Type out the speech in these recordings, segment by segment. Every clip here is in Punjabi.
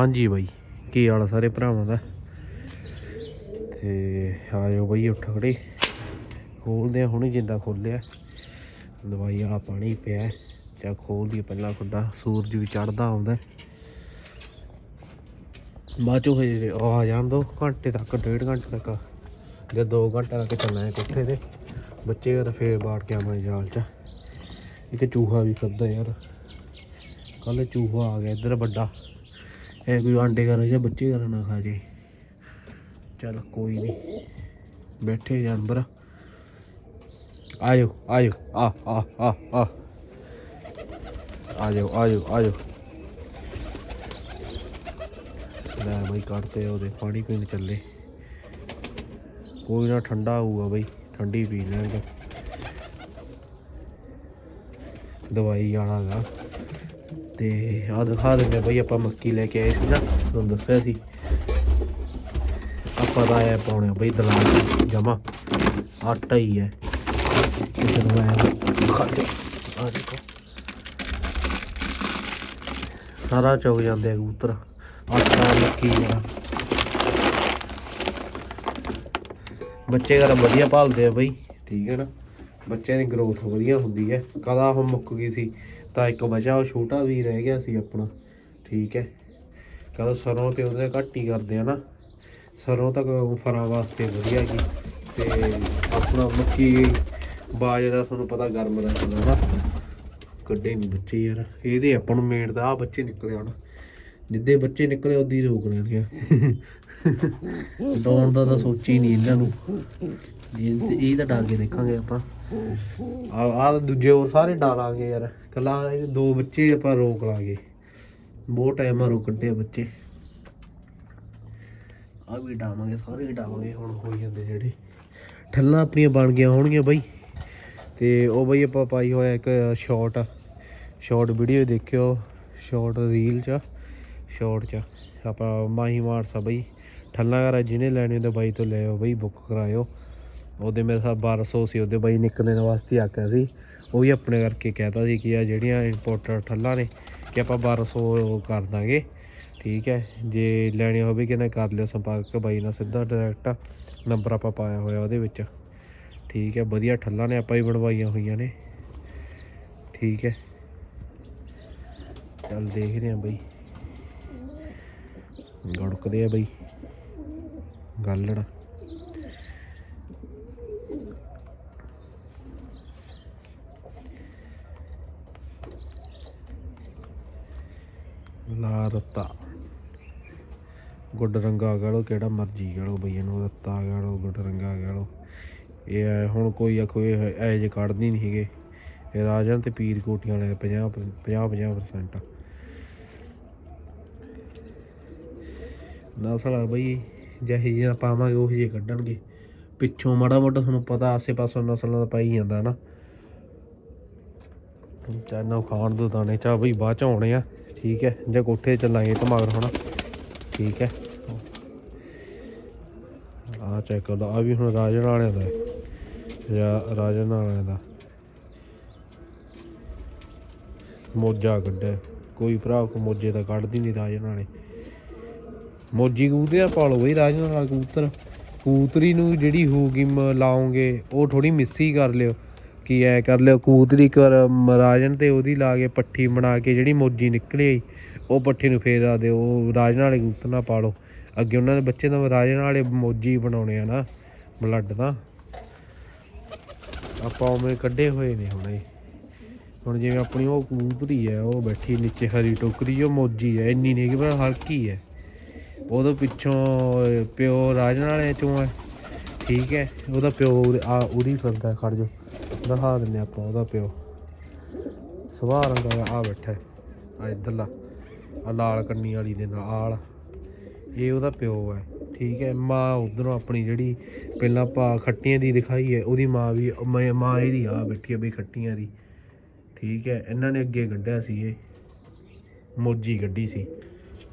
ਹਾਂਜੀ ਬਾਈ, ਕੀ ਹਾਲ ਸਾਰੇ ਭਰਾਵਾਂ ਦਾ? ਤੇ ਆਜੋ ਬਾਈ ਉੱਠ ਖੜੇ। ਖੋਲਦੇ ਆ ਹੁਣੇ ਜਿੰਦਾ ਖੋਲਿਆ। ਦਵਾਈ ਵਾਲਾ ਪਾਣੀ ਪਿਆ। ਚਾ ਖੋਲਦੀ ਪਹਿਲਾਂ ਖੁੱਡਾ ਸੂਰਜ ਵੀ ਚੜਦਾ ਆਉਂਦਾ। ਬਾਅਦ ਚੋਂ ਆ ਜਾਣ ਦੋ, ਘੰਟੇ ਤੱਕ, ਡੇਢ ਘੰਟੇ ਤੱਕ ਜਾਂ 2 ਘੰਟੇ ਤੱਕ ਚੱਲਣਾ ਹੈ ਕੋਠੇ ਤੇ। ਬੱਚੇ ਘਰ ਫੇਰ ਬਾੜ ਕੇ ਆਵਾਂ ਜਾਲ ਚ। ਇੱਕ ਚੂਹਾ ਵੀ ਫਿਰਦਾ ਯਾਰ। ਕੱਲ ਚੂਹਾ ਆ ਗਿਆ ਇੱਧਰ ਵੱਡਾ। ਇਹ ਕੋਈ ਆਂਡੇ ਕਰ ਜਾਂ ਬੱਚੇ ਕਰ ਨਾ ਖਾ ਜੇ ਚੱਲ ਕੋਈ ਨਹੀਂ ਬੈਠੇ ਜਾਨਵਰ ਆਇਓ ਆਇਓ ਆ ਆ ਆ ਆ। ਆਇਓ ਆਇਓ ਆਇਓ ਲੈ ਬਈ ਕੱਢਤੇ ਉਹਦੇ। ਪਾਣੀ ਪੀਣ ਚੱਲੇ। ਕੋਈ ਨਾ, ਠੰਡਾ ਹੋਊਗਾ ਬਈ। ਠੰਡੀ ਪੀ ਲੈਣਗੇ। ਦਵਾਈ ਵਾਲਾ ਤੇ ਆਹ ਦਿਖਾ ਦਿੰਦੇ ਆ ਬਈ ਆਪਾਂ ਮੱਕੀ ਲੈ ਕੇ ਆਏ ਸੀ ਨਾ, ਤੁਹਾਨੂੰ ਦੱਸਿਆ ਸੀ। ਆਪਾਂ ਦਾ ਆਇਆ ਪਾਉਣੇ ਬਈ ਦਲਾਲ ਜਮਾ, ਆਟਾ ਹੀ ਹੈ। ਕਿਸੇ ਨੂੰ ਆਇਆ ਖਾਤੇ ਆ ਦੇਖੋ। ਸਾਰਾ ਚੁਗ ਜਾਂਦੇ ਆ ਕਬੂਤਰ, ਆਟਾ, ਮੱਕੀ ਵਾਲਾ ਬੱਚੇ ਘਰ ਵਧੀਆ ਪਾਲਦੇ ਆ ਬਈ, ਠੀਕ ਹੈ ਨਾ? ਬੱਚਿਆਂ ਦੀ ਗਰੋਥ ਵਧੀਆ ਹੁੰਦੀ ਹੈ। ਕਦਾ ਉਹ ਮੁੱਕ ਗਈ ਸੀ? ਤਾਂ ਇੱਕ ਬਚਾ ਉਹ ਛੋਟਾ ਵੀ ਰਹਿ ਗਿਆ ਸੀ ਆਪਣਾ, ਠੀਕ ਹੈ। ਕਦਾ ਸਰੋਂ ਤੇ ਉਹਦੇ ਘੱਟ ਹੀ ਕਰਦੇ ਆ ਨਾ, ਸਰੋਂ ਤੱਕ ਫਰਾਂ ਵਾਸਤੇ ਵਧੀਆ ਜੀ, ਤੇ ਆਪਣਾ ਮੱਕੀ ਬਾਜਰਾ ਤੁਹਾਨੂੰ ਪਤਾ ਗਰਮ ਰਹਿੰਦਾ ਨਾ, ਕੱਢੇ ਨਹੀਂ ਬੱਚੇ ਯਾਰ, ਇਹਦੇ ਆਪਾਂ ਨੂੰ ਮੇਨ ਤਾਂ ਆ ਬੱਚੇ ਨਿਕਲੇ ਹੁਣ, ਜਿੱਦੇ ਬੱਚੇ ਨਿਕਲੇ ਉਦੀ ਰੋਕ ਲੈਣਗੇ। ਡਾਉਣ ਦਾ ਤਾਂ ਸੋਚੀ ਨਹੀਂ ਇਹਨਾਂ ਨੂੰ ਇਹ ਇਹ ਤਾਂ ਡਾਲ ਕੇ ਦੇਖਾਂਗੇ ਆਪਾਂ। ਆ ਆ ਦੂਜੇ ਹੋਰ ਸਾਰੇ ਡਾਲਾਂਗੇ ਯਾਰ। ਕੱਲਾ ਦੋ ਬੱਚੇ ਆਪਾਂ ਰੋਕ ਲਾਂਗੇ। ਬਹੁਤ ਟਾਈਮ ਮਾਰੋ ਕੱਢੇ ਬੱਚੇ। ਆ ਵੀ ਡਾਵਾਂਗੇ, ਸਾਰੇ ਡਾਵਾਂਗੇ। ਹੁਣ ਹੋਈ ਜਾਂਦੇ ਜਿਹੜੇ। ਠੱਲਾਂ ਆਪਣੀਆਂ ਬਣ ਗਈਆਂ ਹੋਣਗੀਆਂ ਬਾਈ। ਤੇ ਉਹ ਬਾਈ ਆਪਾਂ ਪਾਈ ਹੋਇਆ ਇੱਕ ਸ਼ਾਰਟ ਸ਼ਾਰਟ ਵੀਡੀਓ ਦੇਖਿਓ। ਸ਼ਾਰਟ ਰੀਲ ਚ ਸ਼ਾਰਟ ਚ ਆਪਾਂ ਮਾਹੀ ਮਾਰਸਾ ਬਾਈ। ਠੱਲਾਂ ਘਰ ਜਿਹਨੇ ਲੈਣੇ ਹੁੰਦੇ ਬਾਈ ਤੋਂ ਲੈ ਆਓ ਬਾਈ ਬੁੱਕ ਕਰਾਇਓ। ਉਹਦੇ ਮੇਰੇ ਸਾਹ 1200 ਸੀ, ਉਹਦੇ ਬਾਈ ਨਿਕਲਣ ਵਾਸਤੇ ਆਖਿਆ ਸੀ। ਉਹ ਵੀ ਆਪਣੇ ਕਰਕੇ ਕਹਿਤਾ ਸੀ ਕਿ ਆ ਜਿਹੜੀਆਂ ਇੰਪੋਰਟਰ ਠੱਲਾਂ ਨੇ, ਕਿ ਆਪਾਂ 1200 ਕਰ ਦਾਂਗੇ। ਠੀਕ ਹੈ, ਜੇ ਲੈਣੀ ਹੋਵੇ ਕਿ ਨਾ ਕਰ ਲਿਓ ਸੰਪਰਕ, ਬਾਈ ਨਾਲ ਸਿੱਧਾ ਡਾਇਰੈਕਟ ਨੰਬਰ ਆਪਾਂ ਪਾਇਆ ਹੋਇਆ ਉਹਦੇ ਵਿੱਚ। ਠੀਕ ਹੈ, ਵਧੀਆ ਠੱਲਾਂ ਨੇ, ਆਪਾਂ ਹੀ ਬਣਵਾਈਆਂ ਹੋਈਆਂ ਨੇ। ਠੀਕ ਹੈ। ਚੱਲ ਦੇਖਦੇ ਆਂ ਬਈ। ਗੜਕਦੇ ਆ ਬਈ। ਗੱਲੜ ਲਾ ਰੱਤਾ ਗੁੱਡ ਰੰਗਾ ਕਹਿ ਲਓ, ਕਿਹੜਾ ਮਰਜ਼ੀ ਕਹਿ ਲਓ ਬਈ, ਇਹਨੂੰ ਰੱਤਾ ਕਹਿ ਲਓ ਗੁੱਡ ਰੰਗਾ ਕਹਿ ਲਓ। ਇਹ ਹੁਣ ਕੋਈ ਆਖੋ, ਇਹ ਐ ਜੇ ਕੱਢਦੀ ਨਹੀਂ ਹੈਗੇ ਇਹ ਰਾਜਨ ਤੇ ਪੀਰ ਕੋਟੀਆਂ ਵਾਲੇ 50 50 50% ਨਸਲ ਬਈ, ਜਿਹੇ ਜਿਹਾ ਪਾਵਾਂਗੇ, ਉਹ ਜਿਹੇ ਕੱਢਣਗੇ। ਪਿੱਛੋਂ ਮਾੜਾ ਮੋਟਾ ਤੁਹਾਨੂੰ ਪਤਾ ਆਸੇ ਪਾਸੇ ਨਸਲਾਂ ਦਾ ਪਾਈ ਜਾਂਦਾ ਨਾ। ਚਾਹਨਾ ਖਾਣ ਦੋ, ਦਾਣੇ, ਚਾਹ ਬਈ ਬਾਅਦ ਚ ਆਉਣੇ ਆ। ਠੀਕ ਹੈ, ਜਾਂ ਕੋਠੇ ਤੇ ਚੱਲਾਂਗੇ ਧਮਾਗਰ ਹੋਣਾ। ਠੀਕ ਹੈ। ਆ ਚੈੱਕ ਕਰੋ ਆ ਵੀ ਹੁਣ ਰਾਜਨ ਵਾਲਿਆਂ ਦਾ ਹੈ। ਜਾਂ ਰਾਜਨ ਵਾਲਿਆਂ ਦਾ। ਮੋਜਾ ਕੱਢਿਆ। ਕੋਈ ਭਰਾ ਕੋ ਮੋਜੇ ਤਾਂ ਕੱਢਦੀ ਨਹੀਂ ਰਾਜਨ ਵਾਲੇ। ਮੋਜੀ ਕਬੂਤਰ ਪਾ ਲਓ ਬਈ ਰਾਜਨ ਵਾਲਾ ਕਬੂਤਰ। ਕਬੂਤਰੀ ਨੂੰ ਜਿਹੜੀ ਹੋਊਗੀ ਮ- ਲਾਓਗੇ, ਉਹ ਥੋੜੀ ਮਿੱਸੀ ਕਰ ਲਿਓ। ਕਿ ਐ ਕਰ ਲਿਓ। ਕਬੂਤਰੀ ਇੱਕ ਵਾਰ ਰਾਜਨ ਤੇ ਉਹਦੀ ਲਾ ਕੇ ਪੱਠੀ ਬਣਾ ਕੇ ਜਿਹੜੀ ਮੋਜੀ ਨਿਕਲੀ ਆਈ, ਉਹ ਪੱਠੀ ਨੂੰ ਫੇਰ ਆ ਦਿਓ ਉਹ ਰਾਜਨ ਵਾਲੇ ਕਬੂਤਰ ਨਾ ਪਾ ਲਓ। ਅੱਗੇ ਉਹਨਾਂ ਦੇ ਬੱਚੇ ਤਾਂ ਰਾਜਨ ਵਾਲੇ ਮੋਜੀ ਬਣਾਉਣੇ ਆ ਨਾ ਬਲੱਡ ਦਾ। ਆਪਾਂ ਉਵੇਂ ਕੱਢੇ ਹੋਏ ਨੇ ਹੁਣ। ਇਹ ਹੁਣ ਜਿਵੇਂ ਆਪਣੀ ਉਹ ਕਬੂਤਰੀ ਹੈ ਉਹ ਬੈਠੀ ਨੀਚੇ ਹਰੀ ਟੋਕਰੀ ਉਹ ਮੋਜੀ ਹੈ ਇੰਨੀ ਨਹੀਂ ਕਿ ਪਰ ਹਲਕੀ ਹੈ ਉਹਦੇ ਪਿੱਛੋਂ ਪਿਓ ਰਾਜਨ ਵਾਲੇ ਚੋਂ ਹੈ ਠੀਕ ਹੈ, ਉਹਦਾ ਪਿਓ ਉਰੇ- ਆ, ਉਰੀ ਫਿਰਦਾ ਖੜ ਜੋ ਦਿਖਾ ਦਿੰਨੇ ਆਪਾਂ ਉਹਦਾ ਪਿਓ। ਸੁਭਾਅ ਰੰਗ ਦਾ ਆ ਬੈਠਾ ਆ ਇਧਰਲਾ ਆ ਲਾਲ ਕੰਨੀ ਵਾਲੀ ਦੇ ਨਾਲ ਇਹ ਉਹਦਾ ਪਿਓ ਹੈ, ਠੀਕ ਹੈ। ਮਾਂ ਉਧਰੋਂ ਆਪਣੀ ਜਿਹੜੀ ਪਹਿਲਾਂ ਆਪਾਂ ਖੱਟੀਆਂ ਦੀ ਦਿਖਾਈ ਹੈ, ਉਹਦੀ ਮਾਂ ਵੀ, ਮੈਂ- ਮਾਂ ਇਹਦੀ ਆ ਬੈਠੀ ਹੈ ਬਈ ਖੱਟੀਆਂ ਦੀ। ਠੀਕ ਹੈ, ਇਹਨਾਂ ਨੇ ਅੱਗੇ ਕੱਢਿਆ ਸੀ ਇਹ। ਮੋਜੀ ਕੱਢੀ ਸੀ।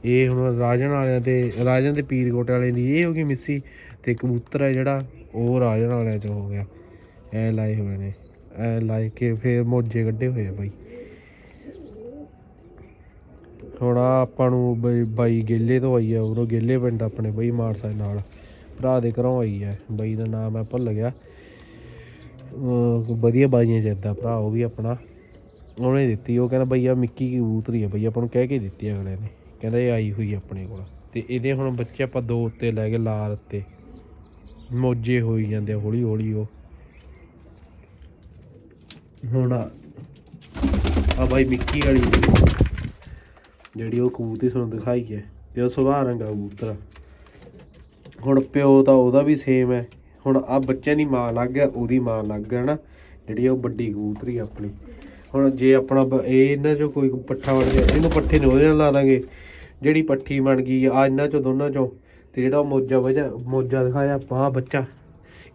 ਇਹ ਹੁਣ ਰਾਜਨ ਵਾਲਿਆਂ ਤੇ, ਰਾਜਨ ਤੇ ਪੀਰਕੋਟ ਵਾਲਿਆਂ ਦੀ, ਇਹ ਹੋ ਗਈ ਮਿੱਸੀ। ਤੇ ਕਬੂਤਰ ਹੈ ਜਿਹੜਾ, ਉਹ ਰਾਜਨ ਵਾਲਿਆਂ ਚ ਹੋ ਗਿਆ। ਐ ਲਾਏ ਹੋਏ ਨੇ। ਐ ਲਾਏ ਕੇ ਫੇਰ ਮੋਜੇ ਕੱਢੇ ਹੋਏ ਆ ਬਾਈ। ਹੁਣ ਆਪਾਂ ਨੂੰ ਬਈ, ਬਾਈ ਗੇਲੇ ਤੋਂ ਆਈ ਆ ਉਰੋਂ ਗੇਲੇ ਪਿੰਡ ਆਪਣੇ ਬਈ ਮਾਨਸਾ ਨਾਲ। ਭਰਾ ਦੇ ਘਰੋਂ ਆਈ ਆ। ਬਾਈ ਦਾ ਨਾਮ ਮੈਂ ਭੁੱਲ ਗਿਆ। ਵਧੀਆ ਬਾਈਆਂ ਜਿੱਦਾਂ ਭਰਾ, ਉਹ ਵੀ ਆਪਣਾ। ਉਹਨੇ ਦਿੱਤੀ, ਉਹ ਕਹਿੰਦਾ ਬਈਆ ਮਿੱਕੀ ਕੀ ਕਬੂਤਰੀ ਆ ਬਈ, ਆਪਾਂ ਨੂੰ ਕਹਿ ਕੇ ਦਿੱਤੀ ਅਗਲੇ ਨੇ। ਕਹਿੰਦਾ ਇਹ ਆਈ ਹੋਈ ਆਪਣੇ ਕੋਲ। ਤੇ ਇਹਦੇ ਹੁਣ ਬੱਚੇ ਆਪਾਂ ਦੋ ਉੱਤੇ ਲੈ ਕੇ ਲਾ ਦਿੱਤੇ। ਮੋਜੇ ਹੋਈ ਜਾਂਦੇ ਆ, ਹੌਲੀ ਹੌਲੀ ਉਹ। ਹੁਣ ਆ ਆ ਬਾਈ ਮਿੱਕੀ ਵਾਲੀ ਜਿਹੜੀ ਉਹ ਕਬੂਤਰੀ ਤੁਹਾਨੂੰ ਦਿਖਾਈ ਹੈ ਤੇ ਉਹ ਸੁਭਾਅ ਰੰਗਾ ਕਬੂਤਰ। ਆ। ਹੁਣ ਪਿਓ ਤਾਂ ਉਹਦਾ ਵੀ ਸੇਮ ਹੈ। ਹੁਣ ਆ ਬੱਚਿਆਂ ਦੀ ਮਾਂ ਲੱਗ ਹੈ, ਉਹਦੀ ਮਾਂ ਲੱਗ ਹੈ ਨਾ, ਜਿਹੜੀ ਉਹ ਵੱਡੀ ਕਬੂਤਰੀ ਆਪਣੀ। ਹੁਣ ਜੇ ਆਪਣਾ ਇਹ ਇਹਨਾਂ ਚੋਂ ਕੋਈ ਪੱਠਾ ਬਣ ਗਿਆ, ਇਹਨੂੰ ਪੱਠੇ ਨੂੰ ਉਹਦੇ ਨਾਲ ਲਾ ਦਾਂਗੇ। ਜਿਹੜੀ ਪੱਠੀ ਬਣ ਗਈ ਆ ਇਹਨਾਂ ਚੋਂ, ਦੋਨਾਂ ਚੋਂ। ਤੇ ਜਿਹੜਾ ਉਹ ਮੋਜਾ ਵਜਾ, ਮੋਜਾ ਦਿਖਾਇਆ ਆਪਾਂ ਬੱਚਾ।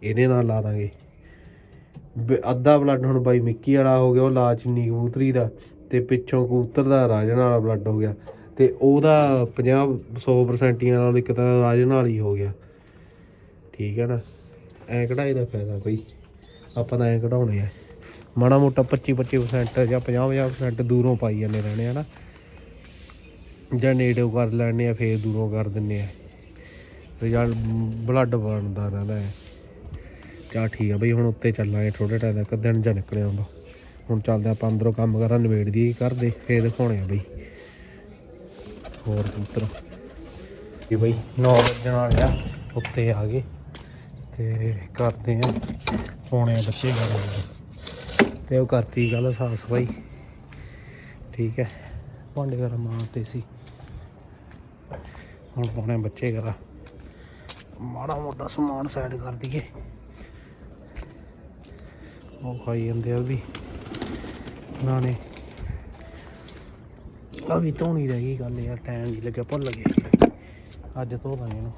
ਇਹਦੇ ਨਾਲ ਲਾ ਦਾਂਗੇ। ਬ- ਅੱਧਾ ਬਲੱਡ ਹੁਣ ਬਾਈ ਮਿੱਕੀ ਵਾਲਾ ਹੋ ਗਿਆ, ਉਹ ਲਾਚਨੀ ਕਬੂਤਰੀ ਦਾ। ਤੇ ਪਿੱਛੋਂ ਕਬੂਤਰ ਦਾ ਰਾਜਨ ਵਾਲਾ ਬਲੱਡ ਹੋ ਗਿਆ। ਤੇ ਉਹਦਾ 50 100% ਨਾਲ ਇੱਕ ਤਰ੍ਹਾਂ ਰਾਜਨ ਨਾਲ ਹੀ ਹੋ ਗਿਆ। ਠੀਕ ਹੈ ਨਾ? ਐ ਕਢਾਈ ਦਾ ਫਾਇਦਾ ਬਈ। ਆਪਾਂ ਤਾਂ ਐ ਕਢਾਉਣੇ ਆ। ਮਾੜਾ ਮੋਟਾ 25 25% ਜਾਂ 50 50% ਦੂਰੋਂ ਪਾਈ ਜਾਂਦੇ ਰਹਿਣੇ ਆ ਨਾ। ਜਾਂ ਨੇੜੇ ਕਰ ਲੈਣੇ ਆ, ਫੇਰ ਦੂਰੋਂ ਕਰ ਦਿੰਨੇ ਆ। ਰਿਜ਼ਲਟ ਬਲੱਡ ਬਣਦਾ ਰਹਿੰਦਾ ਹੈ। ਚਾ ਠੀਕ ਆ ਬਈ, ਹੁਣ ਉੱਤੇ ਚੱਲਾਂਗੇ ਥੋੜੇ ਟਾਈਮ ਤੱਕ ਦਿਨ ਜਾਂ ਨਿਕਲਿਆ ਹੁੰਦਾ। ਹੁਣ ਚੱਲਦੇ ਆਪਾਂ ਅੰਦਰੋਂ ਕੰਮ ਕਰਾਂ ਨਵੇੜ ਦੀ ਕਰਦੇ ਫੇਰ ਦਿਖਾਉਣੇ ਆ ਬਈ। ਹੋਰ ਕਬੂਤਰ। ਜੀ ਬਈ 9 ਵਜਣ ਵਾਲੇ ਆ, ਉੱਤੇ ਆ ਗਏ। ਤੇ ਕਰਦੇ ਆ ਪਾਉਣੇ ਆ ਬੱਚੇ ਘਰ ਤੇ ਉਹ ਕਰਤੀ ਗੱਲ ਸਾਫ਼ ਸਫ਼ਾਈ। ਠੀਕ ਹੈ। ਭਾਂਡੇ ਘਰ ਮਾਰਤੇ ਸੀ। ਹੁਣ ਪਾਉਣੇ ਆ ਬੱਚੇ ਘਰ ਮਾੜਾ ਮੋਟਾ ਸਮਾਨ ਸਾਈਡ ਕਰ ਦਈਏ। ਉਹ ਖਾਈ ਜਾਂਦੇ ਆ ਉਹ ਵੀ। ਉਹਨਾਂ ਆ ਵੀ ਧੋਣੀ ਰਹਿ ਗਈ ਗੱਲ ਯਾਰ ਟਾਈਮ ਨਹੀਂ ਲੱਗਿਆ, ਭੁੱਲ ਗਏ। ਅੱਜ ਧੋ ਦਾਂਗੇ ਇਹਨੂੰ।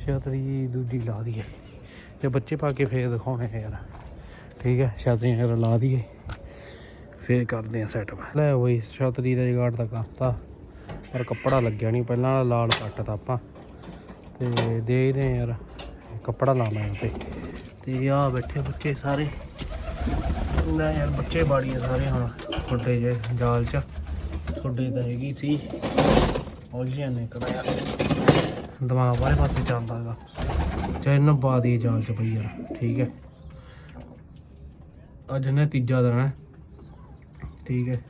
ਛਤਰੀ ਦੂਜੀ ਲਾ ਦਈਏ। ਤੇ ਬੱਚੇ ਪਾ ਕੇ ਫੇਰ ਦਿਖਾਉਣੇ ਆ ਯਾਰ। ਠੀਕ ਹੈ ਛਤਰੀ ਯਾਰ ਲਾ ਦਈਏ। ਫੇਰ ਕਰਦੇ ਆ ਸੈਟਅਪ ਲੈ ਬਈ ਛਤਰੀ ਦਾ ਜਗਾੜ ਤਾਂ ਕਰਤਾ। ਪਰ ਕੱਪੜਾ ਲੱਗਿਆ ਨਹੀਂ ਪਹਿਲਾਂ ਵਾਲਾ ਲਾਲ ਕੱਟਤਾ ਆਪਾਂ। ਤੇ ਦੇ ਆ ਯਾਰ, ਕੱਪੜਾ ਲਾਉਣਾ ਉੱਤੇ ਤੇ। ਆ ਬੈਠੇ ਬੱਚੇ ਸਾਰੇ। ਨਾ ਯਾਰ, ਬੱਚੇ ਬਾੜੀਏ ਸਾਰੇ ਹੁਣ, ਛੋਟੇ ਜੇ ਜਾਲ ਚ। ਛੋਟੇ ਤਾਂ ਹੈਗੀ ਸੀ। ਉਲਝਿਆ ਨਿਕਲਿਆ ਯਾਰ। ਦਿਮਾਗ ਵਾਲੇ ਪਾਸੇ ਜਾਂਦਾ ਹੈਗਾ। ਚਾਹੇ ਨਾ ਪਾ ਦੀ ਜਾਲ ਚ ਪਈ ਯਾਰ, ਠੀਕ ਹੈ। ਅੱਜ ਨੇ ਤੀਜਾ ਦਿਨ ਹੈ। ਠੀਕ ਹੈ।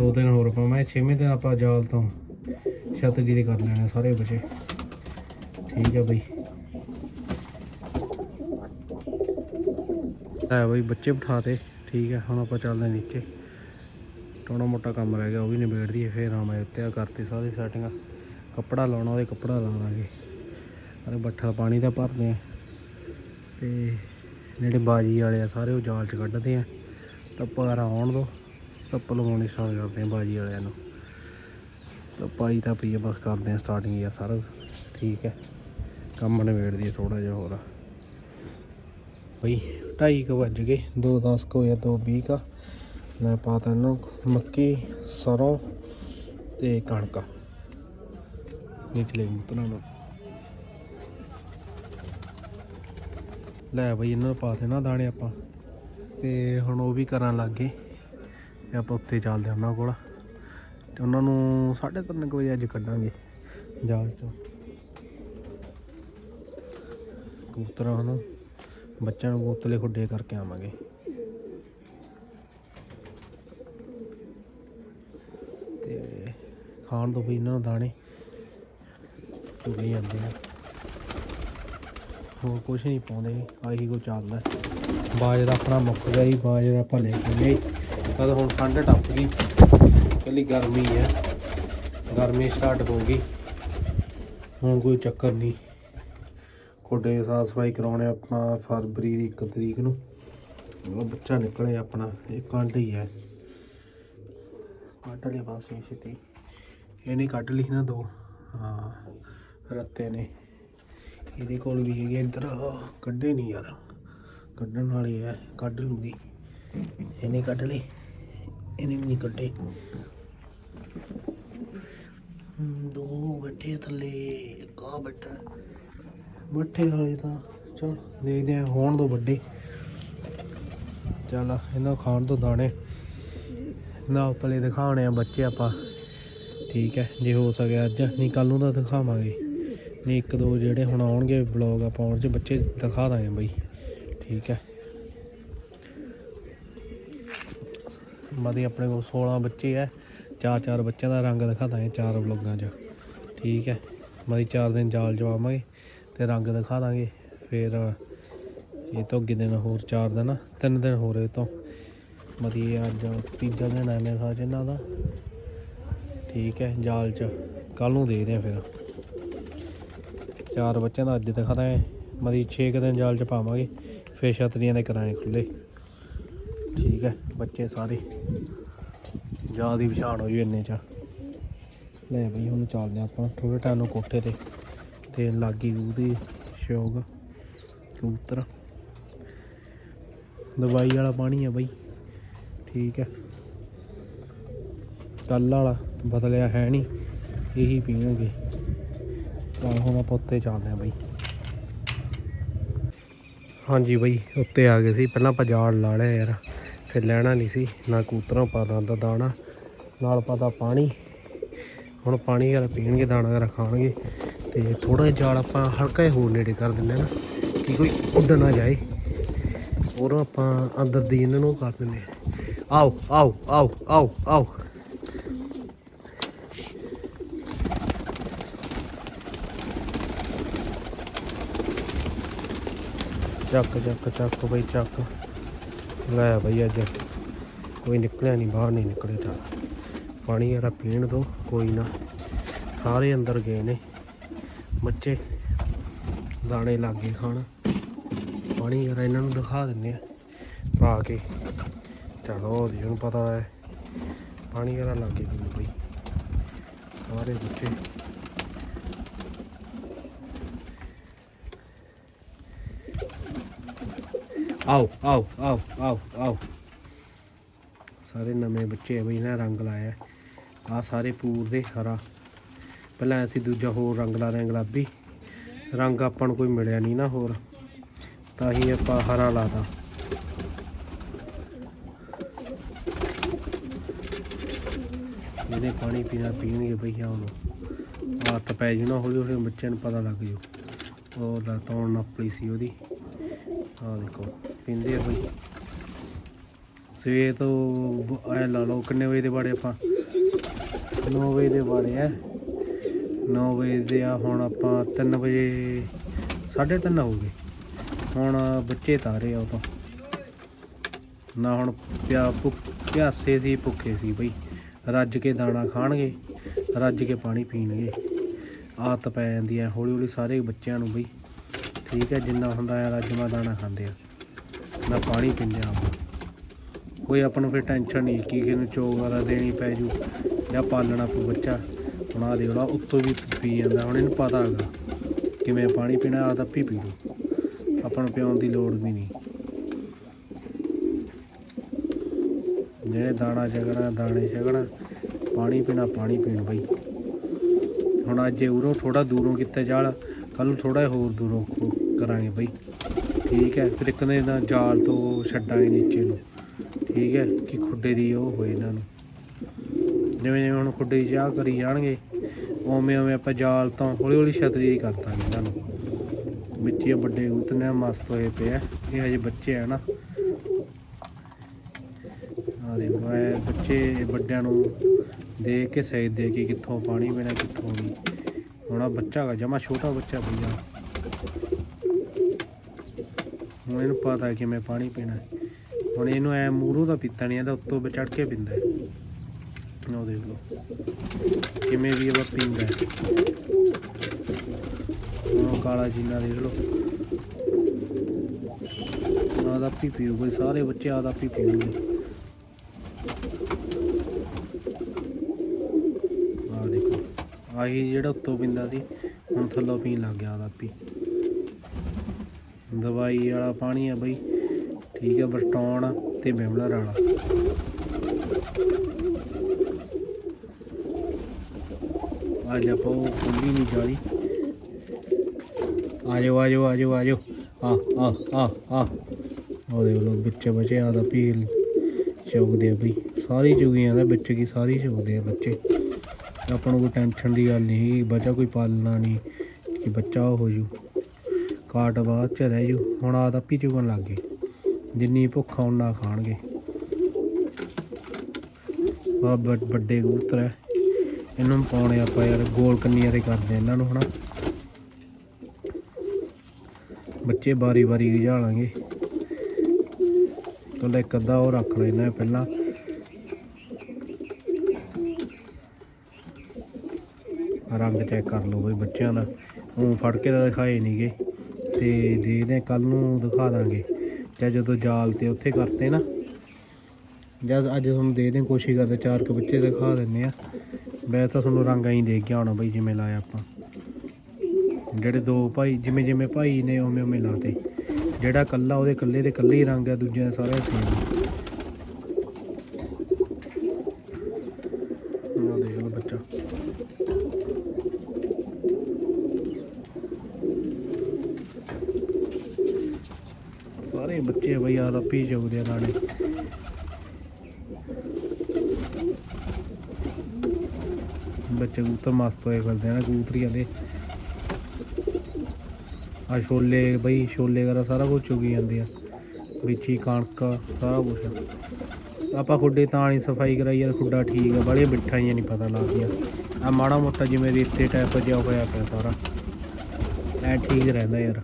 ਦੋ ਦਿਨ ਹੋਰ ਪਾਵਾਂ ਛੇਵੇਂ ਦਿਨ ਆਪਾਂ ਜਾਲ ਤੋਂ ਛੱਤ ਜੀ ਦੇ ਕਰ ਲੈਣੇ ਸਾਰੇ ਬੱਚੇ। ਠੀਕ ਹੈ ਬਈ। ਹੈ ਬਈ ਬੱਚੇ ਬਿਠਾਤੇ। ਠੀਕ ਹੈ ਹੁਣ ਆਪਾਂ ਚੱਲਦੇ ਹਾਂ ਨੀਚੇ। ਟੋਣਾ ਮੋਟਾ ਕੰਮ ਰਹਿ ਗਿਆ, ਉਹ ਵੀ ਨਿਬੇੜ ਦਈਏ, ਫੇਰ ਆਵਾਂ ਉੱਤੇ ਆ ਕਰਤੀ ਸਾਰੀ ਸੈਟਿੰਗਾਂ ਕੱਪੜਾ ਲਾਉਣਾ, ਉਹਦੇ ਕੱਪੜਾ ਲਾ ਲਾਂਗੇ। ਅਰੇ ਬੱਠਾ ਪਾਣੀ ਦਾ ਭਰਦੇ ਆ। ਤੇ ਜਿਹੜੇ ਬਾਜੀ ਵਾਲੇ ਆ, ਸਾਰੇ ਉਹ ਜਾਲ ਚ ਕੱਢਦੇ ਆ। ਧੱਪਾ ਆਉਣ ਦੋ। ਧੱਪ ਲਗਾਉਣੀ ਸਟਾਰਟ ਕਰਦੇ ਆ ਬਾਜੀ ਵਾਲਿਆਂ ਨੂੰ। ਤਾਂ ਪਾਈ ਤਾਂ ਪਈ ਬਸ ਕਰਦੇ ਆ ਸਟਾਰਟਿੰਗ ਯਾਰ ਸਾਰਾ। ਠੀਕ ਹੈ। ਕੰਮ ਨਿਬੇੜ ਦਈਏ ਥੋੜਾ ਜਿਹਾ ਹੋਰ। ਬਈ ਢਾਈ ਕੁ ਵੱਜ ਗਏ 2:10 ਕੁ ਹੋਇਆ 2:20 ਕਾ। ਮੈਂ ਪਾਤਾ ਨੂੰ ਮੱਕੀ, ਸਰੋਂ ਤੇ ਕਣਕ। ਨਿਕਲੇ ਮੁੱਤਨਾ ਨੂੰ ਲੈ ਬਈ ਇਹਨਾਂ ਨੂੰ ਪਾ ਦੇਣਾ ਦਾਣੇ ਆਪਾਂ। ਤੇ ਹੁਣ ਉਹ ਵੀ ਕਰਨ ਲੱਗ ਗਏ। ਤੇ ਆਪਾਂ ਉੱਤੇ ਚੱਲਦੇ ਹਾਂ ਉਹਨਾਂ ਕੋਲ। ਤੇ ਉਹਨਾਂ ਨੂੰ 3:30 ਵਜੇ ਅੱਜ ਕੱਢਾਂਗੇ ਜਾਲ ਚੋਂ। ਕਬੂਤਰਾਂ ਨੂੰ, ਬੱਚਿਆਂ ਨੂੰ ਬੋਤਲੇ ਖੁੱਡੇ ਕਰਕੇ ਆਵਾਂਗੇ। ਤੇ ਖਾਣ ਤੋਂ ਵੀ ਇਹਨਾਂ ਨੂੰ ਦਾਣੇ ਤੁਰੇ ਜਾਂਦੇ ਆ ਹੋਰ ਕੁਝ ਨਹੀਂ ਪਾਉਂਦੇ, ਆਹੀ ਕੋ ਚੱਲਦਾ। ਬਾਜਰਾ ਆਪਣਾ ਮੁੱਕ ਗਿਆ ਜੀ, ਬਾਜਰਾ ਆਪਾਂ ਲੈ ਕੇ ਗਏ ਕਦ ਹੁਣ ਠੰਡ ਟੱਪ ਗਈ। ਕੱਲੀ ਗਰਮੀ ਹੈ। ਗਰਮੀ ਸਟਾਰਟ ਹੋ ਗਈ। ਹੁਣ ਕੋਈ ਚੱਕਰ ਨਹੀਂ। ਖੋਡੇ ਸਾਫ਼ ਸਫ਼ਾਈ ਕਰਾਉਣੇ ਆਪਾਂ ਫਰਵਰੀ ਦੀ 1 ਤਰੀਕ ਨੂੰ। ਉਹ ਬੱਚਾ ਨਿਕਲੇ ਆਪਣਾ, ਇਹ ਕੰਡ ਹੀ ਹੈ। ਕੱਢ ਲਿਆ ਬਸ ਛੇਤੀ। ਇਹਨੇ ਕੱਢ ਲਈ ਨਾ ਦੋ। ਹਾਂ, ਰੱਤੇ ਨੇ। ਇਹਦੇ ਕੋਲ ਵੀ ਹੈਗੇ ਇੱਧਰ। ਕੱਢੇ ਨਹੀਂ ਯਾਰ। ਕੱਢਣ ਵਾਲੀ ਹੈ। ਕੱਢ ਲੂਗੀ। ਇਹਨੇ ਕੱਢ ਲਈ। ਇਹਨੇ ਵੀ ਨਹੀਂ ਕੱਢੇ। ਹਮ, ਦੋ ਬੈਠੇ ਆ ਥੱਲੇ ਕਾ ਬੈਠਾ। ਬੱਠੇ ਵਾਲੇ ਤਾਂ। ਚਲ ਦੇਖਦੇ ਆ ਹੋਣ ਦੋ ਵੱਡੇ। ਚੱਲ ਇਹਨਾਂ ਖਾਣ ਤੋਂ ਦਾਣੇ। ਨਾ ਉਤਲੇ ਦਿਖਾਉਣੇ ਆ ਬੱਚੇ ਆਪਾਂ। ਠੀਕ ਹੈ ਜੇ ਹੋ ਸਕਿਆ ਅੱਜ। ਨਹੀਂ ਕੱਲ ਨੂੰ ਤਾਂ ਦਿਖਾਵਾਂਗੇ। ਨਹੀਂ ਇੱਕ ਦੋ ਜਿਹੜੇ ਹੁਣ ਆਉਣਗੇ ਵਲੌਗ ਆਪਾਂ ਉਹਨਾਂ 'ਚ ਬੱਚੇ ਦਿਖਾ ਦਾਂਗੇ ਬਈ। ਠੀਕ ਹੈ। ਮਦੀ ਆਪਣੇ ਕੋਲ 16 ਬੱਚੇ ਐ। ਚਾਰ ਚਾਰ ਬੱਚਿਆਂ ਦਾ ਰੰਗ ਦਿਖਾ ਦਾਂਗੇ ਚਾਰ ਵਲੌਗਾਂ 'ਚ। ਠੀਕ ਹੈ ਮਦੀ ਚਾਰ ਦਿਨ ਜਾਲ ਜਵਾਵਾਂਗੇ ਤੇ ਰੰਗ ਦਿਖਾ ਦਾਂਗੇ। ਫਿਰ ਇਹ ਤੋਂ ਅੱਗੇ ਦਿਨ ਹੋਰ ਚਾਰ ਦਿਨ, ਤਿੰਨ ਦਿਨ ਹੋਰ ਇਹ ਤੋਂ। ਮਦੀ ਅੱਜ ਤੀਜਾ ਦਿਨ ਹੈ ਮੇਰੇ ਖਿਆਲ ਇਹਨਾਂ ਦਾ। ਠੀਕ ਹੈ ਜਾਲ 'ਚ। ਕੱਲ ਨੂੰ ਦੇਖਦੇ ਆ ਫਿਰ। ਚਾਰ ਬੱਚਿਆਂ ਦਾ ਅੱਜ ਦਿਖਾ ਦਾਂਗੇ ਮਦੀ 6 ਦਿਨ ਜਾਲ 'ਚ ਪਾਵਾਂਗੇ। ਫਿਰ ਛਤਰੀਆਂ ਦੇ ਕਰਾਂਗੇ ਖੁੱਲੇ ਠੀਕ ਹੈ, ਬੱਚੇ ਸਾਰੇ। ਜਾਲ ਦੀ ਵਿਛਾਣ ਹੋਈ ਇੰਨੇ ਚ। ਲੈ ਬਈ, ਹੁਣ ਚੱਲਦੇ ਹਾਂ ਆਪਾਂ। ਥੋੜੇ ਟਾਈਮ ਨੂੰ ਕੋਠੇ ਤੇ। ਤੇ ਲਾਗੀ ਉਹਦੀ ਸ਼ੌਕ, ਕਬੂਤਰ। ਦਵਾਈ ਵਾਲਾ ਪਾਣੀ ਆ ਬਈ। ਠੀਕ ਹੈ। ਕੱਲ ਵਾਲਾ ਬਦਲਿਆ ਹੈ ਨਹੀਂ, ਇਹੀ ਪੀਣਗੇ ਤਾਂ ਹੁਣ ਆਪਾਂ ਉੱਤੇ ਚੱਲਦੇ ਆ ਬਈ। ਹਾਂਜੀ ਬਈ, ਉੱਤੇ ਆ ਗਏ ਸੀ। ਪਹਿਲਾਂ ਆਪਾਂ ਜਾਲ ਲਾ ਲਿਆ ਯਾਰ। ਫਿਰ ਲੈਣਾ ਨਹੀਂ ਸੀ, ਨਾ ਕੂਤਰਾਂ ਪਾਦਾ ਦਾ ਦਾਣਾ, ਨਾਲ ਪਾਦਾ ਪਾਣੀ। ਹੁਣ ਪਾਣੀ ਵਾਲਾ ਪੀਣਗੇ, ਦਾਣਾ ਵਾਲਾ ਖਾਣਗੇ ਤੇ ਥੋੜਾ ਜਿਹਾ ਜਾਲ ਆਪਾਂ ਹਲਕਾ ਹੀ ਹੋਰ ਨੇੜੇ ਕਰ ਦਿੰਦੇ ਆ ਨਾ, ਕਿ ਕੋਈ ਉੱਡ ਨਾ ਜਾਏ। ਔਰ ਆਪਾਂ ਅੰਦਰ ਦੀ ਇਹਨਾਂ ਨੂੰ ਕਰ ਦਿੰਦੇ ਆ ਆਓ ਆਓ ਆਓ ਆਓ ਆਓ। ਚੱਕ ਚੱਕ ਚੱਕ ਬਈ, ਚੱਕ। ਲੈ ਬਈ ਅੱਜ। ਕੋਈ ਨਿਕਲਿਆ ਨਹੀਂ ਬਾਹਰ ਨਹੀਂ ਨਿਕਲੇ ਤਾਂ। ਪਾਣੀ ਯਾਰਾ ਪੀਣ ਦੋ, ਕੋਈ ਨਾ। ਸਾਰੇ ਅੰਦਰ ਗਏ ਨੇ। ਬੱਚੇ ਦਾਣੇ ਲੱਗੇ ਖਾਣ। ਪਾਣੀ ਯਾਰਾ ਇਹਨਾਂ ਨੂੰ ਦਿਖਾ ਦਿੰਨੇ ਆ। ਪਾ ਕੇ। ਚਲੋ ਜੀ ਹੁਣ ਪਤਾ ਹੈ। ਪਾਣੀ ਯਾਰਾ ਲੱਗੇ ਪੀਣ ਬਈ। ਸਾਰੇ ਬੱਚੇ ਆਓ ਆਓ ਆਓ ਆਓ ਆਓ। ਸਾਰੇ ਨਵੇਂ ਬੱਚੇ ਆ ਬਈ ਇਹਨਾਂ ਰੰਗ ਲਾਇਆ। ਆ ਸਾਰੇ ਪੂਰ ਦੇ ਹਰਾ। ਪਹਿਲਾਂ ਅਸੀਂ ਦੂਜਾ ਹੋਰ ਰੰਗ ਲਾ ਰਹੇ ਹਾਂ ਗੁਲਾਬੀ। ਰੰਗ ਆਪਾਂ ਨੂੰ ਕੋਈ ਮਿਲਿਆ ਨਹੀਂ ਨਾ ਹੋਰ। ਤਾਂ ਹੀ ਆਪਾਂ ਹਰਾ ਲਾਤਾ ਇਹਨੇ ਪਾਣੀ ਪੀਣਾ ਪੀਣਗੇ ਬਈ ਹੁਣ ਹੱਥ ਪੈ ਜੂ ਨਾ ਹੌਲੀ ਹੌਲੀ ਬੱਚਿਆਂ ਨੂੰ ਪਤਾ ਲੱਗ ਜੂ। ਉਹ ਲਤੌਣ ਨੱਪਲੀ ਸੀ ਉਹਦੀ। ਆਹ ਦੇਖੋ। ਪੀਂਦੇ ਆ ਬਈ। ਸਵੇਰ ਤੋਂ ਐ ਲਾ ਲਓ, ਕਿੰਨੇ ਵਜੇ ਦੇ ਬਾੜੇ ਆਪਾਂ? 9 ਵਜੇ ਦੇ ਬਾੜੇ ਆ 9 ਵਜੇ ਦੇ ਆ, ਹੁਣ ਆਪਾਂ 3 ਵਜੇ 3:30 ਹੋ ਗਏ। ਹੁਣ ਬੱਚੇ ਤਾਰੇ ਆ ਉਹ ਤੋਂ। ਨਾ ਹੁਣ ਪਿਆ ਭੁੱਖ, ਪਿਆਸੇ ਸੀ ਭੁੱਖੇ ਸੀ ਬਈ। ਰੱਜ ਕੇ ਦਾਣਾ ਖਾਣਗੇ, ਰੱਜ ਕੇ ਪਾਣੀ ਪੀਣਗੇ। ਆਦਤ ਪੈ ਜਾਂਦੀ ਹੈ ਹੌਲੀ ਹੌਲੀ ਸਾਰੇ ਬੱਚਿਆਂ ਨੂੰ ਬਈ। ਠੀਕ ਹੈ ਜਿੰਨਾ ਹੁੰਦਾ ਹੈ ਰਾਜਮਾ ਦਾਣਾ ਖਾਂਦੇ ਆ। ਨਾ ਪਾਣੀ ਪੀਂਦੇ ਆ ਕੋਈ ਆਪਾਂ ਨੂੰ ਫਿਰ ਟੈਨਸ਼ਨ ਨਹੀਂ ਕਿ ਕਿਹਨੂੰ ਚੋ ਵਗੈਰਾ ਦੇਣੀ ਪੈ ਜੂ ਜਾਂ ਪਾਲਣਾ ਪਊ ਬੱਚਾ। ਹੁਣ ਆ ਦੇਖੋ ਉੱਤੋਂ ਵੀ ਪੀ ਜਾਂਦਾ, ਹੁਣ ਇਹਨੂੰ ਪਤਾ ਹੈਗਾ ਕਿਵੇਂ ਪਾਣੀ ਪੀਣਾ ਆ ਤਾਂ ਪੀ ਪੀ ਲੂ ਆਪਾਂ ਨੂੰ ਪਿਆਉਣ ਦੀ ਲੋੜ ਵੀ ਨਹੀਂ। ਜਿਹੜੇ ਦਾਣਾ ਛਕਣਾ, ਦਾਣੇ ਛਕਣਾ, ਪਾਣੀ ਪੀਣਾ, ਪਾਣੀ ਪੀਣ ਬਈ। ਹੁਣ ਅੱਜ ਉਰੋਂ ਥੋੜਾ ਦੂਰੋਂ ਕੀਤਾ ਜਾਲ ਕੱਲ ਨੂੰ ਥੋੜਾ ਹੋਰ ਦੂਰੋਂ ਕਰਾਂਗੇ ਬਈ। ਠੀਕ ਹੈ, ਫਿਰ ਇੱਕ ਦਿਨ ਦਾ ਜਾਲ ਤੋਂ ਛੱਡਾਂਗੇ ਨੀਚੇ ਨੂੰ। ਠੀਕ ਹੈ, ਕਿ ਖੁੱਡੇ ਦੀ ਉਹ ਹੋਏ ਇਹਨਾਂ ਨੂੰ। ਜਿਵੇਂ ਜਿਵੇਂ ਹੁਣ ਖੁੱਡੇ ਦੀ ਚਾਹ ਕਰੀ ਜਾਣਗੇ, ਉਵੇਂ ਉਵੇਂ ਆਪਾਂ ਜਾਲ ਤੋਂ ਹੌਲੀ ਹੌਲੀ ਛਤਰੀ ਕਰ ਦਾਂਗੇ ਇਹਨਾਂ ਨੂੰ। ਵਿੱਚ ਹੀ ਵੱਡੇ ਉਤਨੇ ਮਸਤ ਹੋਏ ਪਏ ਆ। ਇਹ ਹਜੇ ਬੱਚੇ ਆ ਨਾ। ਆ ਦੇਖੋ, ਇਹ ਬੱਚੇ ਵੱਡਿਆਂ ਨੂੰ ਦੇਖ ਕੇ ਸੇਚਦੇ ਕਿ ਕਿੱਥੋਂ ਪਾਣੀ ਪੀਣਾ ਕਿੱਥੋਂ ਨਹੀਂ। ਹੁਣ ਆ ਬੱਚਾ ਹੈਗਾ, ਜਮਾ ਛੋਟਾ ਬੱਚਾ ਭਈਆ ਹੁਣ ਇਹਨੂੰ ਪਤਾ ਕਿਵੇਂ ਪਾਣੀ ਪੀਣਾ ਹੈ। ਹੁਣ ਇਹਨੂੰ ਐ ਮੂਹਰੋਂ ਦਾ ਪੀਤਾ ਨਹੀਂ, ਇਹਦਾ ਉੱਤੋਂ ਚੜ ਕੇ ਪੀਂਦਾ ਹੈ। ਉਹ ਦੇਖ ਲਓ, ਕਿਵੇਂ ਵੀ ਇਹ ਪੀਂਦਾ ਹੈ। ਉਹ ਕਾਲਾ ਜੀਨਾ ਦੇਖ ਲਓ। ਆਦਾ ਪੀ ਪੀਊ ਕੋਈ ਸਾਰੇ ਬੱਚੇ ਆਦਾ ਪੀ ਪੀਣਗੇ ਆ ਦੇਖੋ, ਆਹੀ ਜਿਹੜਾ ਉੱਤੋਂ ਪੀਂਦਾ ਸੀ, ਹੁਣ ਥੱਲੋਂ ਪੀਣ ਲੱਗ ਗਿਆ ਆਦਾ ਪੀ ਦਵਾਈ ਵਾਲਾ ਪਾਣੀ ਆ ਬਈ। ਠੀਕ ਹੈ ਬਰਟੌਨ ਤੇ ਬਿਮਲਰ ਵਾਲਾ ਅੱਜ ਆਪਾਂ ਉਹ ਖੁੱਲੀ ਨਹੀਂ ਜਾਲੀ। ਆ ਜਾਓ ਆ ਜਾਓ ਆ ਜਾਓ ਆ ਜਾਓ ਆ ਆ। ਆ ਆ ਉਹ ਦੇਖ ਲਓ ਬੱਚੇ ਬਚੇ ਆ ਦਾ ਪੀਲ ਚੌਕਦੇ ਆ ਬਈ। ਸਾਰੀ ਚੁਗੀ ਜਾਂਦਾ ਵਿੱਚ ਕੀ ਸਾਰੀ ਚੁਗਦੇ ਆ ਬੱਚੇ। ਆਪਾਂ ਨੂੰ ਕੋਈ ਟੈਨਸ਼ਨ ਦੀ ਗੱਲ ਨਹੀਂ, ਬੱਚਾ ਕੋਈ ਪਾਲਣਾ ਨਹੀਂ, ਕਿ ਬੱਚਾ ਹੋ ਜੂ। ਕਾਟ ਬਾਅਦ ਚ ਰਹਿ ਜੂ। ਹੁਣ ਆ ਤਾਂ ਪੀ ਚੁਗਣ ਲੱਗ ਗਏ। ਜਿੰਨੀ ਭੁੱਖ ਆ ਉਨਾ ਖਾਣਗੇ। ਆ ਵੱਡੇ ਕਬੂਤਰ ਹੈ ਇਹਨੂੰ ਪਾਉਣੇ ਆਪਾਂ ਯਾਰ, ਗੋਲ ਕੰਨੀਆਂ ਦੇ ਕਰਦੇ ਇਹਨਾਂ ਨੂੰ, ਹਨਾ। ਬੱਚੇ ਬਾਰੀ ਬਾਰੀ ਗਜਾਲਾਂਗੇ ਕੱਲਾ ਇੱਕ ਅੱਧਾ ਉਹ ਰੱਖ ਲੈਣਾ ਪਹਿਲਾਂ। ਰੰਗ ਚੈੱਕ ਕਰ ਲਓ ਬਈ ਬੱਚਿਆਂ ਦਾ। ਉਹ ਫੜ ਕੇ ਤਾਂ ਦਿਖਾਏ ਨਹੀਂਗੇ ਤੇ ਦੇਖਦੇ ਕੱਲ ਨੂੰ ਦਿਖਾ ਦਾਂਗੇ। ਜਾਂ ਜਦੋਂ ਜਾਲ ਤੇ ਉੱਥੇ ਕਰਤੇ ਨਾ। ਜਦ ਅੱਜ ਤੁਹਾਨੂੰ ਦੇ ਦੇ ਕੋਸ਼ਿਸ਼ ਕਰਦੇ ਚਾਰ ਕੁ ਬੱਚੇ ਦਿਖਾ ਦਿੰਨੇ ਆ ਵੈਸੇ ਤਾਂ ਤੁਹਾਨੂੰ ਰੰਗ ਐਂ ਦੇਖ ਕੇ ਆਉਣਾ ਬਈ, ਜਿਵੇਂ ਲਾਇਆ ਆਪਾਂ। ਜਿਹੜੇ ਦੋ ਭਾਈ, ਜਿਵੇਂ ਜਿਵੇਂ ਭਾਈ ਨੇ, ਉਵੇਂ ਉਵੇਂ ਲਾਤੇ। ਜਿਹੜਾ ਕੱਲਾ ਉਹਦੇ ਕੱਲੇ ਦੇ ਕੱਲੇ ਹੀ ਰੰਗ ਆ, ਦੂਜਿਆਂ ਦੇ ਸਾਰੇ ਸੇਮ ਆ ਦੇਖ ਲਓ ਬੱਚਾ ਸਾਰੇ ਬੱਚੇ ਬਈ ਆ ਚੁਗਦੇ ਆ ਦਾਣੇ। ਬੱਚੇ ਕਬੂਤਰ ਮਸਤ ਹੋਏ ਫਿਰਦੇ ਆ ਨਾ ਕਬੂਤਰੀਆਂ ਦੇ ਆ ਛੋਲੇ ਬਈ, ਛੋਲੇ ਵਗੈਰਾ ਸਾਰਾ ਕੁਝ ਚੁਗੀ ਜਾਂਦੇ ਆ। ਵਿੱਚ ਹੀ ਕਣਕ, ਸਾਰਾ ਕੁਝ ਆਪਾਂ ਖੁੱਡੇ ਤਾਂ ਨਹੀਂ ਸਫ਼ਾਈ ਕਰਾਈ, ਯਾਰ ਖੁੱਡਾ ਠੀਕ ਆ ਬੜੇ ਬੜੀਆਂ ਹੀ ਨਹੀਂ ਪਤਾ ਲੱਗਦੀਆਂ। ਆ ਮਾੜਾ ਮੋਟਾ ਜਿਵੇਂ ਰੇਤੇ ਟਾਈਪ ਜਿਹਾ ਹੋਇਆ ਪਿਆ ਸਾਰਾ। ਐ ਠੀਕ ਰਹਿੰਦਾ ਯਾਰ।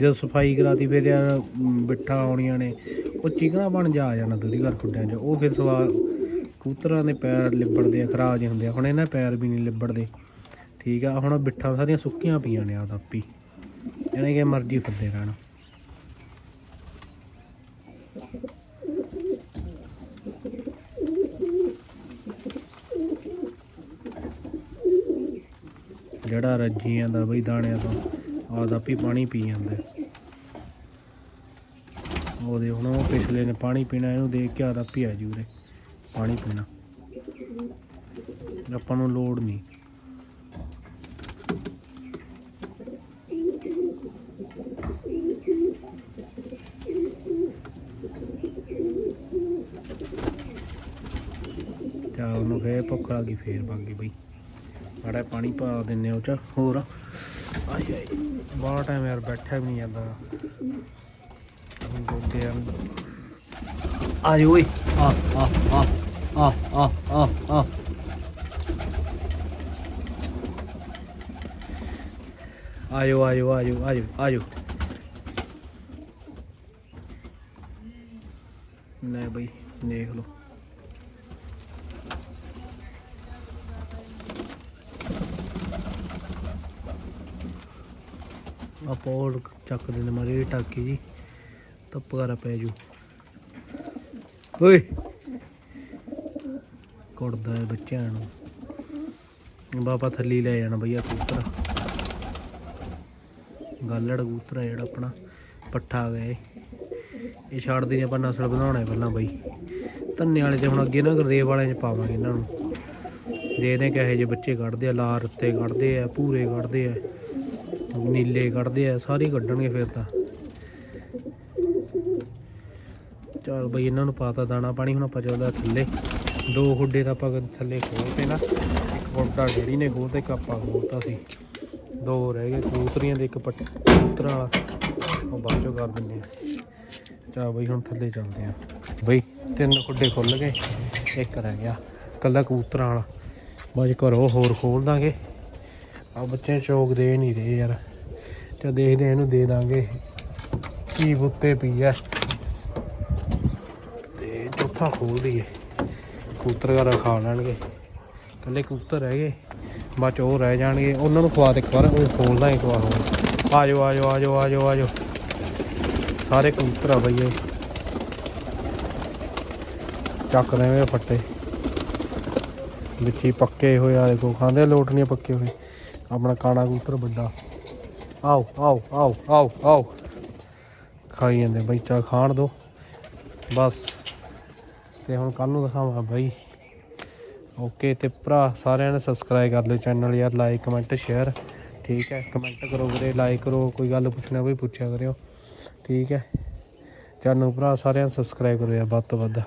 ਜਦੋਂ ਸਫ਼ਾਈ ਕਰਾਤੀ, ਫਿਰ ਯਾਰ ਬਿੱਠਾ ਆਉਣੀਆਂ ਨੇ। ਉਹ ਚਿਕਨਾ ਬਣ ਜਾ ਆ ਜਾਣਾ ਦੂਰੀ ਘਰ ਖੁੱਡਿਆਂ 'ਚ। ਉਹ ਫਿਰ ਸਵਾ ਕਬੂਤਰਾਂ ਦੇ ਪੈਰ ਲਿਬੜਦੇ ਆ, ਖਰਾਬ ਜਿਹੇ ਹੁੰਦੇ ਆ। ਹੁਣ ਇਹਨਾਂ ਪੈਰ ਵੀ ਨਹੀਂ ਲਿਬੜਦੇ। ਠੀਕ ਆ, ਹੁਣ ਬਿੱਠਾਂ ਸਾਰੀਆਂ ਸੁੱਕੀਆਂ ਪਈਆਂ ਨੇ ਆਦਾ ਆਪੀ। ਇਹਨੇ ਕਿ ਮਰਜ਼ੀ ਫਿਰਦੇ ਰਹਿਣਾ। ਜਿਹੜਾ ਰੱਜੀ ਜਾਂਦਾ ਬਈ ਦਾਣਿਆਂ ਤੋਂ। ਆਦਾ ਆਪੀ ਪਾਣੀ ਪੀ ਜਾਂਦਾ ਉਹਦੇ ਹੁਣ ਉਹ ਪਿਛਲੇ ਨੇ ਪਾਣੀ ਪੀਣਾ, ਇਹਨੂੰ ਦੇਖ ਕੇ ਆਦਾ ਆਪੀ ਆ ਜੂਰੇ ਪਾਣੀ ਪੀਣਾ। ਆਪਾਂ ਨੂੰ ਲੋੜ ਨਹੀਂ। ਚਾ ਉਹਨੂੰ ਫੇਰ ਭੁੱਖ ਲੱਗੀ ਫੇਰ ਬਾਗੀ ਬਈ। ਮਾੜਾ ਪਾਣੀ ਪਾ ਦਿੰਨੇ ਉਹ ਚ, ਹੋਰ। ਆਈ ਆਈ, ਬਾਹਲਾ ਟਾਈਮ ਯਾਰ ਬੈਠਿਆ ਵੀ ਨਹੀਂ ਜਾਂਦਾ। ਹੁਣ ਗੋਡੇ ਆ। ਆ ਜੀ ਓਏ। ਆ ਆ ਆ ਆ ਆ ਆ ਆ। ਆਜੋ ਆਜੋ ਆਜੋ ਆਜੋ ਆਜੋ ਲੈ ਬਈ, ਦੇਖ ਲਓ। ਆਪਾਂ ਉਹ ਚੱਕ ਦਿੰਦੇ ਮਾਰੀ ਟਾਕੀ ਜੀ, ਧੁੱਪ ਕਰਾ ਪੈ ਜੂ। ਓਏ! ਕੁੜਦਾ ਹੈ ਬੱਚਿਆਂ ਨੂੰ। ਬਾਬਾ ਥੱਲੀ ਲੈ ਜਾਣਾ ਭਈਆ ਕਬੂਤਰ। ਗਾਲੜ ਕਬੂਤਰ ਜਿਹੜਾ ਆਪਣਾ, ਪੱਠਾ ਗਏ ਇਹ। ਛੱਡਦੇ ਨੇ ਆਪਾਂ ਨਸਲ ਬਣਾਉਣਾ ਪਹਿਲਾਂ ਬਈ। ਧੰਨੇ ਵਾਲੇ ਤੇ ਹੁਣ ਅੱਗੇ ਨਾ ਗੁਰਦੇਵ ਵਾਲਿਆਂ ਚ ਪਾਵਾਂਗੇ ਇਹਨਾਂ ਨੂੰ। ਦੇਖਦੇ ਕਹੇ ਜੇ ਬੱਚੇ ਕੱਢਦੇ ਆ ਲਾਲ ਰੱਤੇ ਕੱਢਦੇ ਆ, ਭੂਰੇ ਕੱਢਦੇ ਆ। ਨੀਲੇ ਕੱਢਦੇ ਆ, ਸਾਰੇ ਕੱਢਣਗੇ ਫਿਰ ਤਾਂ। ਚਲ ਬਈ, ਇਹਨਾਂ ਨੂੰ ਪਾਤਾ ਦਾਣਾ ਪਾਣੀ, ਹੁਣ ਆਪਾਂ ਚੱਲਦਾ ਥੱਲੇ। ਦੋ ਖੁੱਡੇ ਤਾਂ ਆਪਾਂ ਥੱਲੇ ਖੋਲਤੇ ਨਾ, ਇੱਕ ਖੁੱਡਾ ਡੈਡੀ ਨੇ ਖੋਲਤਾ, ਇੱਕ ਆਪਾਂ ਖੋਲਤਾ ਸੀ। ਦੋ ਰਹਿ ਗਏ, ਕਬੂਤਰੀਆਂ ਦੇ ਇੱਕ ਪੱਟ, ਕਬੂਤਰਾਂ ਵਾਲਾ। ਉਹ ਬਾਅਦ ਚੋਂ ਕਰ ਦਿੰਦੇ ਆ ਚਾ ਬਈ, ਹੁਣ ਥੱਲੇ ਚੱਲਦੇ ਆ ਬਈ, ਤਿੰਨ ਖੁੱਡੇ ਖੁੱਲ ਗਏ, ਇੱਕ ਰਹਿ ਗਿਆ। ਕੱਲਾ ਕਬੂਤਰਾਂ ਵਾਲਾ। ਬਾਅਦ ਘਰੋਂ ਹੋਰ ਖੋਲ ਦਾਂਗੇ। ਆ ਬੱਚੇ ਚੌਕ ਦੇ ਨਹੀਂ ਰਹੇ ਯਾਰ। ਤੇ ਦੇਖਦੇ ਆ ਇਹਨੂੰ ਦੇ ਦਾਂਗੇ। ਕੀ ਬੁੱਤੇ ਪਈ ਤੇ ਚੌਥਾ ਖੋਲ ਦਈਏ। ਕਬੂਤਰ ਘਰ ਖਾ ਲੈਣਗੇ। ਕੱਲੇ ਕਬੂਤਰ ਰਹਿ ਗਏ ਬਾਅਦ ਚ ਉਹ ਰਹਿ ਜਾਣਗੇ। ਉਹਨਾਂ ਨੂੰ ਖਵਾ ਦੇ ਇੱਕ ਵਾਰ। ਉਹ ਖੋਲ ਇੱਕ ਵਾਰ ਹੋਰ। ਆ ਜਾਓ ਆ ਜਾਓ ਆ ਜਾਓ ਆ ਜਾਓ ਆ ਜਾਓ ਸਾਰੇ ਕਬੂਤਰ ਆ ਬਈ ਇਹ। ਚੱਕ ਰਹੇ ਫੱਟੇ। ਵਿੱਚ ਪੱਕੇ ਹੋਏ ਆ। ਦੇਖੋ, ਖਾਂਦੇ ਆ, ਲੋਟ ਨਹੀਂ ਪੱਕੇ ਹੋਏ। ਆਪਣਾ ਕਾਣਾ ਕਬੂਤਰ ਵੱਡਾ। ਆਓ ਆਓ ਆਓ ਆਓ ਆਓ। ਖਾਈ ਜਾਂਦੇ ਬਾਈ ਚਾ ਖਾਣ ਦੋ। ਬਸ। ਤੇ ਹੁਣ ਕੱਲ ਨੂੰ ਦਿਖਾਵਾਂ ਬਾਈ। ਓਕੇ, ਤੇ ਭਰਾ, ਸਾਰਿਆਂ ਨੇ ਸਬਸਕ੍ਰਾਈਬ ਕਰ ਲਿਓ ਚੈਨਲ ਯਾਰ ਲਾਈਕ ਕਮੈਂਟ ਸ਼ੇਅਰ ਠੀਕ ਹੈ ਕਮੈਂਟ ਕਰੋ ਵੀਰੇ ਲਾਈਕ ਕਰੋ, ਕੋਈ ਗੱਲ ਪੁੱਛਣਾ ਕੋਈ ਪੁੱਛਿਆ ਕਰਿਓ। ਠੀਕ ਹੈ। ਚੈਨਲ ਭਰਾ, ਸਾਰਿਆਂ ਨੂੰ ਸਬਸਕ੍ਰਾਈਬ ਕਰੋ ਯਾਰ, ਵੱਧ ਤੋਂ ਵੱਧ।